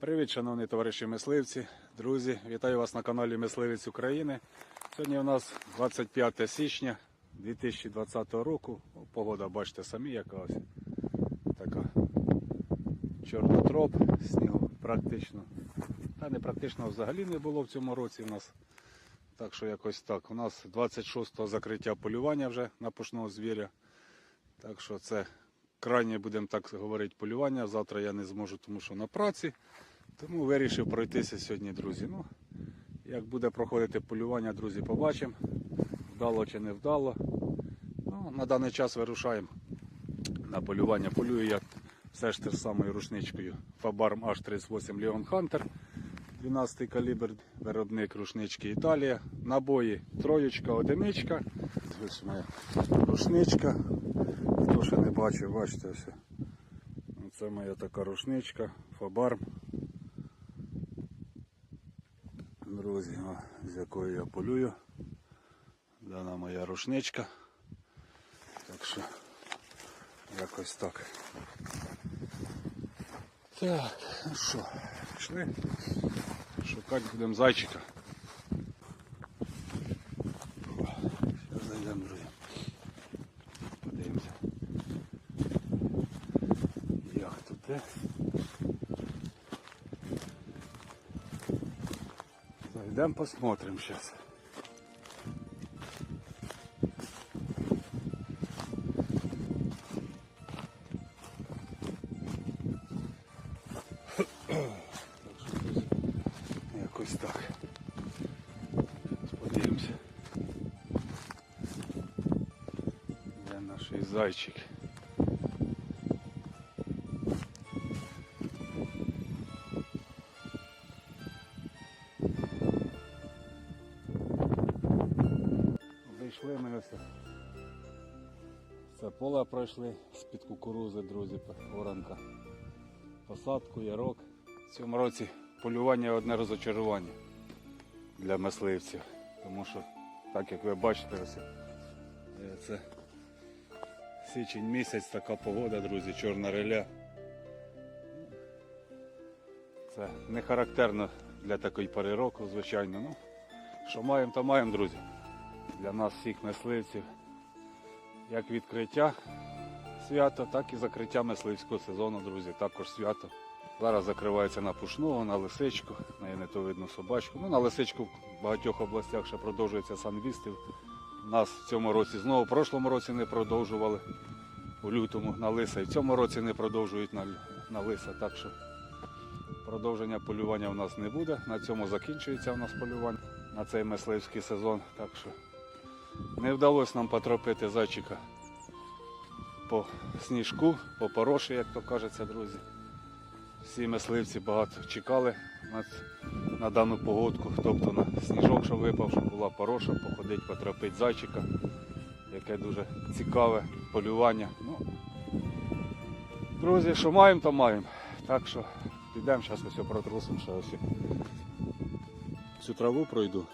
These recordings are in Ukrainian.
Привіт, шановні товариші мисливці, друзі! Вітаю вас на каналі Мисливець України. Сьогодні у нас 25 січня 2020 року. Погода, бачите самі, яка ось така чорнотроп, снігу практично. Та не практично взагалі не було в цьому році у нас. Так що якось так. У нас 26-го закриття полювання вже на пушного звіря. Так що це крайнє, будемо так говорити, полювання. Завтра я не зможу, тому що на праці. Тому вирішив пройтися сьогодні, друзі. Ну, як буде проходити полювання, друзі, побачимо. Вдало чи не вдало. Ну, на даний час вирушаємо на полювання. Полюю я все ж те самою рушничкою Fabarm H38 Leon Hunter. 12 калібр, виробник рушнички Італія. Набої троєчка, одиничка. Ось моя рушничка. Ще не бачив, бачите все. Це моя така рушничка, Fabarm. Друзі, з якою я полюю. Дана моя рушничка. Так що якось так. Так, ну що, пішли. Шукати будемо зайчика. Зараз зайдемо, друзі. Подивимося. Як тут де? Зайдемо, посмотрим зараз. Так що, друзі, якось так. Зараз Подивимося. Де наш зайчик? Це поле пройшли з-під кукурузи, друзі, оранка. Посадку, ярок. В цьому році полювання одне розочарування для мисливців. Тому що, так як ви бачите, е, це січень місяць, така погода, друзі, чорна реля. Це не характерно для такої пори року, звичайно. Ну, що маємо, то маємо, друзі. Для нас всіх мисливців. Як відкриття свято, так і закриття мисливського сезону, друзі, також свято. Зараз закривається на пушного, на лисичку, на янитовидну собачку. Ну, на лисичку в багатьох областях ще продовжується санвістів. Нас в цьому році знову в прошлому році не продовжували у лютому на лиса. І в цьому році не продовжують на, на лиса. Так що продовження полювання в нас не буде. На цьому закінчується у нас полювання на цей мисливський сезон. Так що не вдалося нам потрапити зайчика по сніжку, по пороші, як то кажеться, друзі. Всі мисливці багато чекали на, на дану погодку, тобто на сніжок, що випав, щоб була пороша, походити, потрапити зайчика, яке дуже цікаве полювання. Ну, друзі, що маємо, то маємо. Так що підемо, зараз ось протрусимо, ще ось цю траву пройду.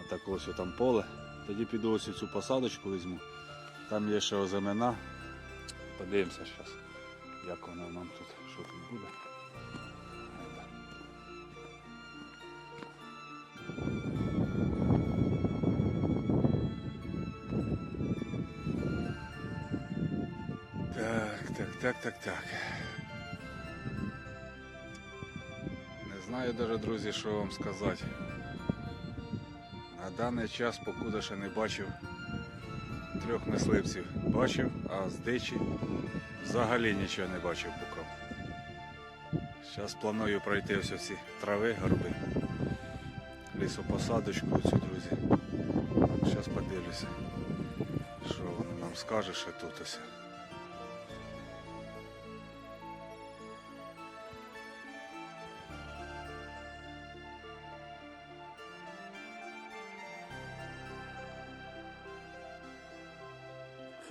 А так ось там поле. Тоді піду ось цю посадочку візьму. Там є ще оземена. Подивимося зараз, як воно нам тут, що тут буде. Так, так, так, так, так. Не знаю даже, друзі, що вам сказати. На даний час, покуда ще не бачив трьох мисливців. Бачив, а з дичі взагалі нічого не бачив поки. Зараз планую пройти ось ці трави, горби, лісопосадочку оцю, друзі. Зараз подивлюся, що воно нам скаже ще тут ось.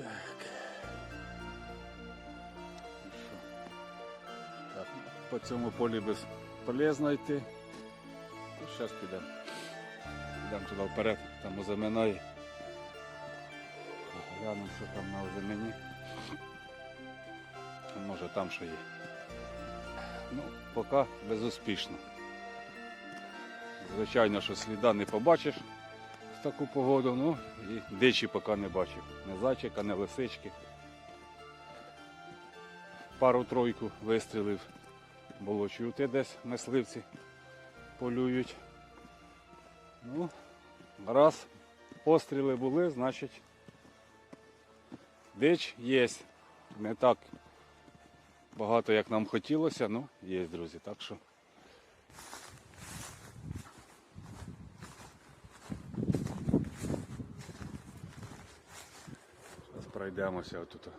Так. Ну що? По цьому полі безполезно йти. Зараз підемо. Підемо туди вперед, там озаминає. Глянемо, що там на озамені. Може там що є. Ну, поки безуспішно. Звичайно, що сліда не побачиш таку погоду, ну і дичі поки не бачив. Не зайчика, не лисички. Пару-тройку вистрілив. Було чути десь мисливці полюють. Ну, раз постріли були, значить дич є. Не так багато, як нам хотілося, ну є, друзі. Так що. Зараз пройдемося отут.